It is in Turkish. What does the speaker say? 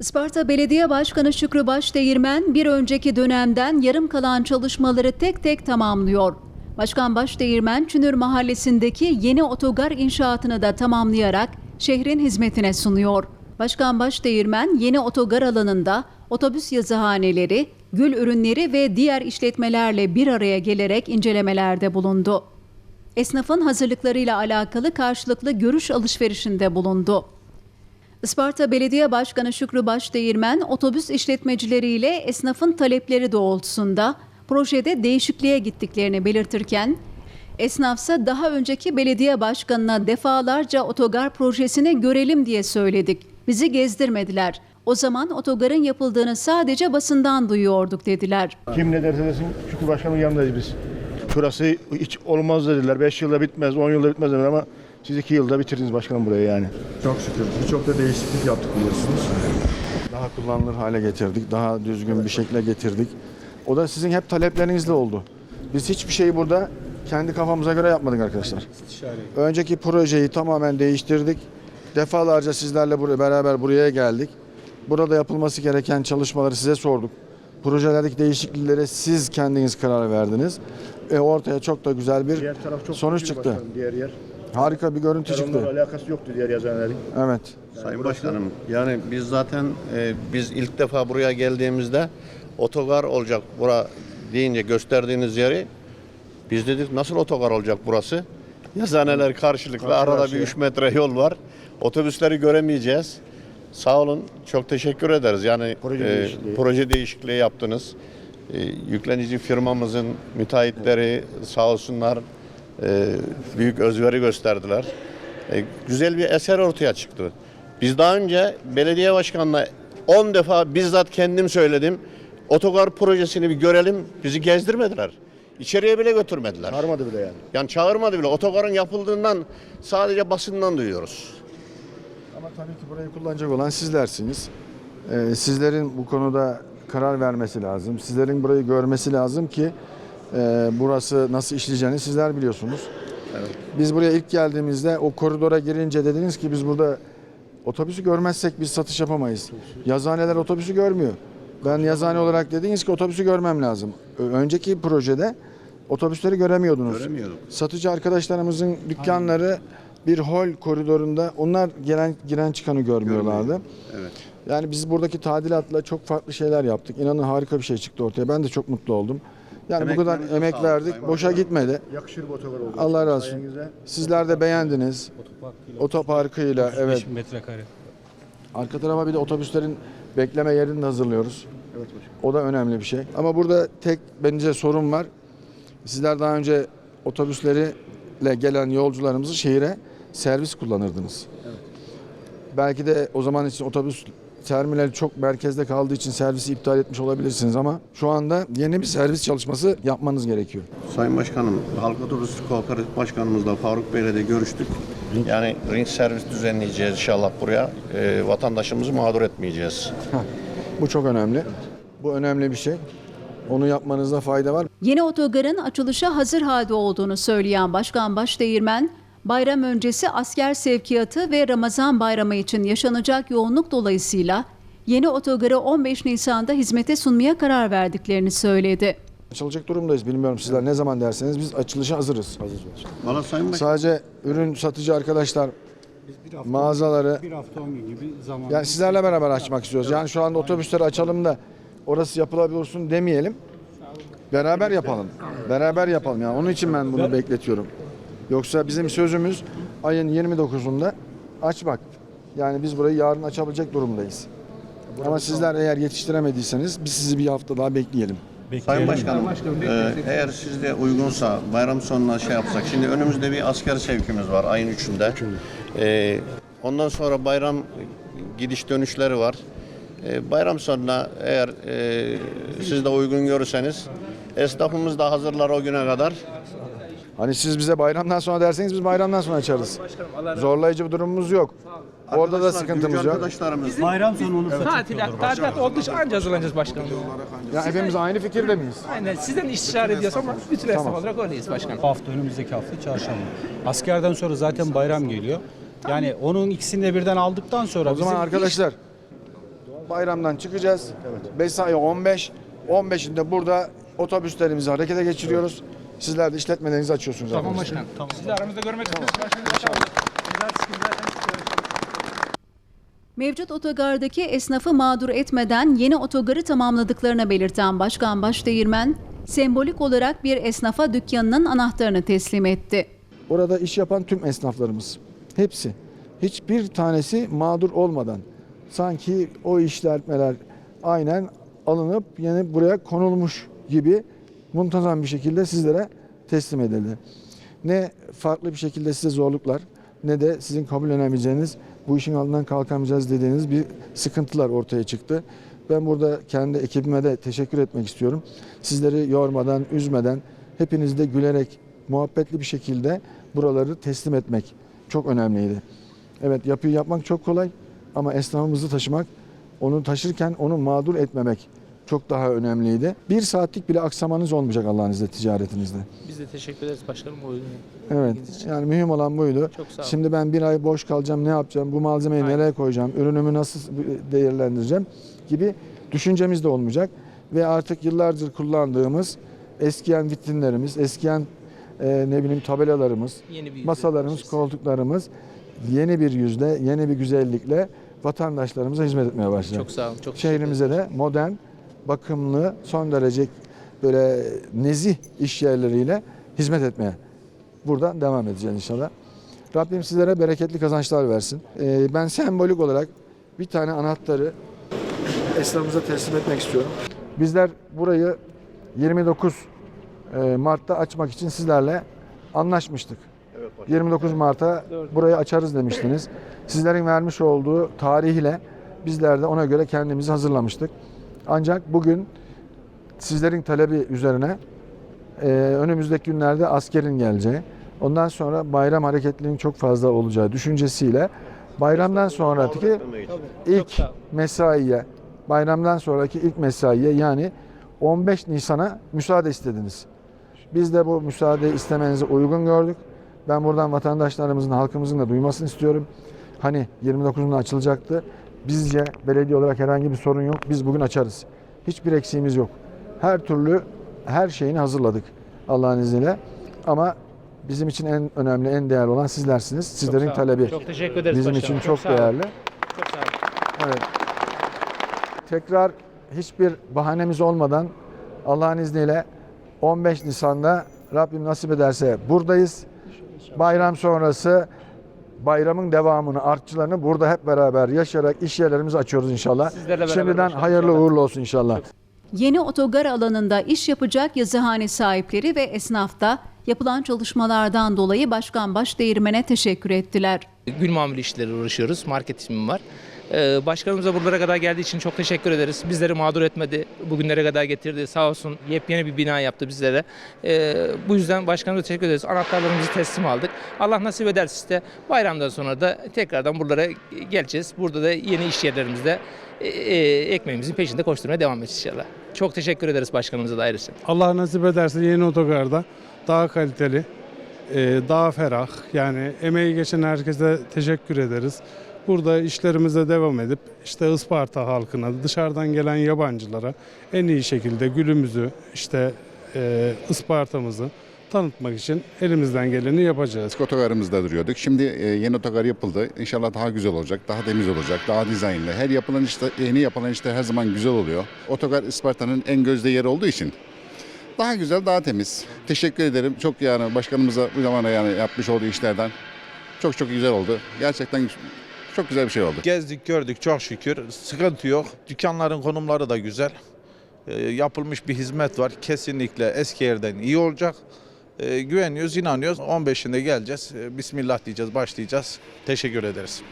Isparta Belediye Başkanı Şükrü Başdeğirmen bir önceki dönemden yarım kalan çalışmaları tek tek tamamlıyor. Başkan Başdeğirmen Çünür Mahallesi'ndeki yeni otogar inşaatını da tamamlayarak şehrin hizmetine sunuyor. Başkan Başdeğirmen yeni otogar alanında otobüs yazıhaneleri, gül ürünleri ve diğer işletmelerle bir araya gelerek incelemelerde bulundu. Esnafın hazırlıklarıyla alakalı karşılıklı görüş alışverişinde bulundu. Isparta Belediye Başkanı Şükrü Başdeğirmen otobüs işletmecileriyle esnafın talepleri doğrultusunda projede değişikliğe gittiklerini belirtirken esnafsa daha önceki belediye başkanına defalarca otogar projesini görelim diye söyledik. Bizi gezdirmediler. O zaman otogarın yapıldığını sadece basından duyuyorduk dediler. Kim ne derse desin Şükrü Başkan'ın yanındayız biz. Şurası hiç olmaz dediler. 5 yılda bitmez, 10 yılda bitmez dediler ama siz 2 yılda bitirdiniz başkanım burayı yani. Çok şükür. Birçok da değişiklik yaptık biliyorsunuz. Daha kullanılır hale getirdik. Daha düzgün bir şekle getirdik. O da sizin hep taleplerinizle oldu. Biz hiçbir şeyi burada kendi kafamıza göre yapmadık arkadaşlar. Önceki projeyi tamamen değiştirdik. Defalarca sizlerle buraya, beraber buraya geldik. Burada yapılması gereken çalışmaları size sorduk. Projelerdeki değişikliklere siz kendiniz karar verdiniz. E, ortaya çok da güzel bir Diğer taraf çok sonuç çıktı. Diğer yer. Harika bir görüntü Onunla çıktı. alakası yoktu diğer yazıhanelerin. Evet. Sayın Başkanım, yani biz zaten e, biz ilk defa buraya geldiğimizde otogar olacak bura deyince gösterdiğiniz yeri biz dedik nasıl otogar olacak burası? Yazıhaneler karşılıklı Karşı arada bir karşıya. 3 metre yol var. Otobüsleri göremeyeceğiz. Sağ olun, çok teşekkür ederiz. Yani Proje e, değişikliği. proje değişikliği yaptınız. E, yüklenici firmamızın müteahhitleri sağ olsunlar e, büyük özveri gösterdiler. E, güzel bir eser ortaya çıktı. Biz daha önce belediye başkanına 10 defa bizzat kendim söyledim. Otogar projesini bir görelim. Bizi gezdirmediler. İçeriye bile götürmediler. Sarmadı bile yani. Yani çağırmadı bile. Otogarın yapıldığından sadece basından duyuyoruz. Ama tabii ki burayı kullanacak olan sizlersiniz. Ee, sizlerin bu konuda karar vermesi lazım. Sizlerin burayı görmesi lazım ki e, burası nasıl işleyeceğini sizler biliyorsunuz. Biz buraya ilk geldiğimizde o koridora girince dediniz ki biz burada otobüsü görmezsek biz satış yapamayız. Yazıhaneler otobüsü görmüyor. Ben yazıhane olarak dediniz ki otobüsü görmem lazım. Önceki projede otobüsleri göremiyordunuz. Göremiyorduk. Satıcı arkadaşlarımızın dükkanları bir hol koridorunda onlar gelen giren çıkanı görmüyorlardı. Evet. Yani biz buradaki tadilatla çok farklı şeyler yaptık. İnanın harika bir şey çıktı ortaya. Ben de çok mutlu oldum. Yani bu kadar Emeklerinize emek sağlık verdik. Sayın Boşa gitmedi. Yakışır bu otogar oldu. Allah razı olsun. Sayenizde. Sizler de beğendiniz. Otoparkıyla evet. metrekare. Arka tarafa bir de otobüslerin bekleme yerini de hazırlıyoruz. Evet başkanım. O da önemli bir şey. Ama burada tek bence sorun var. Sizler daha önce otobüsleriyle gelen yolcularımızı şehire servis kullanırdınız. Belki de o zaman için otobüs terminali çok merkezde kaldığı için servisi iptal etmiş olabilirsiniz ama şu anda yeni bir servis çalışması yapmanız gerekiyor. Sayın Başkanım, Halk Otobüsü Kooperatif Başkanımızla Faruk Bey'le de görüştük. Yani ring servis düzenleyeceğiz inşallah buraya. Ee, vatandaşımızı mağdur etmeyeceğiz. Bu çok önemli. Bu önemli bir şey. Onu yapmanızda fayda var. Yeni otogarın açılışa hazır halde olduğunu söyleyen Başkan Başdeğirmen, bayram öncesi asker sevkiyatı ve Ramazan bayramı için yaşanacak yoğunluk dolayısıyla yeni otogarı 15 Nisan'da hizmete sunmaya karar verdiklerini söyledi. Açılacak durumdayız. Bilmiyorum sizler ne zaman derseniz biz açılışa hazırız. Valla Sayın Başkanım, Sadece ürün satıcı arkadaşlar Bir hafta, mağazaları bir hafta 10 gün gibi zaman. yani sizlerle beraber açmak istiyoruz. Yani şu anda otobüsleri açalım da orası yapılabilirsin demeyelim. Beraber yapalım. Beraber yapalım yani. Onun için ben bunu bekletiyorum. Yoksa bizim sözümüz ayın 29'unda açmak. Yani biz burayı yarın açabilecek durumdayız. Ama sizler eğer yetiştiremediyseniz biz sizi bir hafta daha bekleyelim. Sayın Başkanım, e, eğer sizde uygunsa bayram sonuna şey yapsak. Şimdi önümüzde bir asker sevkimiz var ayın 3'ünde. Ee, ondan sonra bayram gidiş dönüşleri var. Ee, bayram sonuna eğer e, siz de uygun görürseniz esnafımız da hazırlar o güne kadar. Hani siz bize bayramdan sonra derseniz biz bayramdan sonra açarız. Zorlayıcı bir durumumuz yok. Orada da sıkıntımız yok. Arkadaşlarımız Bayram sonu onu satıyor. Tatilat, olduğu için anca hazırlanacağız başkanım. Ya hepimiz aynı fikirde miyiz? Aynen sizden istişare ediyoruz ama bütün esnaf olarak öyleyiz başkanım. Hafta önümüzdeki hafta çarşamba. Askerden sonra zaten bayram geliyor. Yani onun ikisini de birden aldıktan sonra O zaman arkadaşlar bayramdan çıkacağız. Mesai 15. 15'inde burada otobüslerimizi harekete geçiriyoruz. Sizler de işletmelerinizi açıyorsunuz. Tamam arkadaşlar. başkan. Sizi aramızda görmek. Başkanım. Mevcut otogardaki esnafı mağdur etmeden yeni otogarı tamamladıklarını belirten Başkan Başdeğirmen, sembolik olarak bir esnafa dükkanının anahtarını teslim etti. Orada iş yapan tüm esnaflarımız. Hepsi. Hiçbir tanesi mağdur olmadan. Sanki o işletmeler aynen alınıp yine buraya konulmuş gibi muntazam bir şekilde sizlere teslim edildi. Ne farklı bir şekilde size zorluklar ne de sizin kabullenemeyeceğiniz bu işin altından kalkamayacağız dediğiniz bir sıkıntılar ortaya çıktı. Ben burada kendi ekibime de teşekkür etmek istiyorum. Sizleri yormadan, üzmeden, hepiniz de gülerek, muhabbetli bir şekilde buraları teslim etmek çok önemliydi. Evet yapıyı yapmak çok kolay ama esnafımızı taşımak, onu taşırken onu mağdur etmemek çok daha önemliydi. Bir saatlik bile aksamanız olmayacak Allah'ın izniyle ticaretinizde. Biz de teşekkür ederiz başkanım. O Evet. Yani mühim olan buydu. Çok sağ olun. Şimdi ben bir ay boş kalacağım, ne yapacağım, bu malzemeyi Aynen. nereye koyacağım, ürünümü nasıl değerlendireceğim gibi düşüncemiz de olmayacak. Ve artık yıllardır kullandığımız eskiyen vitrinlerimiz, eskiyen e, ne bileyim tabelalarımız, masalarımız, yapacağız. koltuklarımız yeni bir yüzle, yeni bir güzellikle vatandaşlarımıza hizmet etmeye başlayacak. Çok sağ olun. Çok Şehrimize de modern, bakımlı, son derece böyle nezih iş yerleriyle hizmet etmeye buradan devam edeceğiz inşallah. Rabbim sizlere bereketli kazançlar versin. Ee, ben sembolik olarak bir tane anahtarı esnafımıza teslim etmek istiyorum. Bizler burayı 29 e, Mart'ta açmak için sizlerle anlaşmıştık. 29 Mart'a burayı açarız demiştiniz. Sizlerin vermiş olduğu tarihle bizler de ona göre kendimizi hazırlamıştık. Ancak bugün sizlerin talebi üzerine e, önümüzdeki günlerde askerin geleceği, ondan sonra bayram hareketliliğinin çok fazla olacağı düşüncesiyle bayramdan sonraki ilk mesaiye, bayramdan sonraki ilk mesaiye yani 15 Nisan'a müsaade istediniz. Biz de bu müsaade istemenizi uygun gördük. Ben buradan vatandaşlarımızın, halkımızın da duymasını istiyorum. Hani 29'unda açılacaktı. Bizce belediye olarak herhangi bir sorun yok. Biz bugün açarız. Hiçbir eksiğimiz yok. Her türlü her şeyini hazırladık Allah'ın izniyle. Ama bizim için en önemli, en değerli olan sizlersiniz. Sizlerin olun. talebi Çok teşekkür ederiz bizim başkanım. için çok olun. değerli. Çok sağ olun. Evet. Tekrar hiçbir bahanemiz olmadan Allah'ın izniyle 15 Nisan'da Rabbim nasip ederse buradayız. Bayram sonrası bayramın devamını, artçılarını burada hep beraber yaşayarak iş yerlerimizi açıyoruz inşallah. Sizlerle beraber Şimdiden hayırlı inşallah. uğurlu olsun inşallah. Yeni otogar alanında iş yapacak yazıhane sahipleri ve esnaf da yapılan çalışmalardan dolayı Başkan Başdeğirmen'e teşekkür ettiler. Gül mamuli işleri uğraşıyoruz. Market ismim var. Ee, başkanımıza buralara kadar geldiği için çok teşekkür ederiz. Bizleri mağdur etmedi. Bugünlere kadar getirdi. Sağ olsun yepyeni bir bina yaptı bizlere. Ee, bu yüzden başkanımıza teşekkür ederiz. Anahtarlarımızı teslim aldık. Allah nasip ederse de bayramdan sonra da tekrardan buralara geleceğiz. Burada da yeni iş yerlerimizde e, e, ekmeğimizin peşinde koşturmaya devam edeceğiz inşallah. Çok teşekkür ederiz başkanımıza da ayrıca. Allah nasip ederse yeni otogarda daha kaliteli, e, daha ferah. Yani emeği geçen herkese teşekkür ederiz. Burada işlerimize devam edip işte Isparta halkına, dışarıdan gelen yabancılara en iyi şekilde gülümüzü, işte e, Isparta'mızı tanıtmak için elimizden geleni yapacağız. Eski otogarımızda duruyorduk. Şimdi e, yeni otogar yapıldı. İnşallah daha güzel olacak, daha temiz olacak, daha dizaynlı. Her yapılan işte, yeni yapılan işte her zaman güzel oluyor. Otogar Isparta'nın en gözde yeri olduğu için daha güzel, daha temiz. Teşekkür ederim. Çok yani başkanımıza bu zamana yani yapmış olduğu işlerden çok çok güzel oldu. Gerçekten çok güzel bir şey oldu. Gezdik gördük çok şükür. Sıkıntı yok. Dükkanların konumları da güzel. Ee, yapılmış bir hizmet var. Kesinlikle eski yerden iyi olacak. Ee, güveniyoruz, inanıyoruz. 15'inde geleceğiz. Ee, Bismillah diyeceğiz, başlayacağız. Teşekkür ederiz.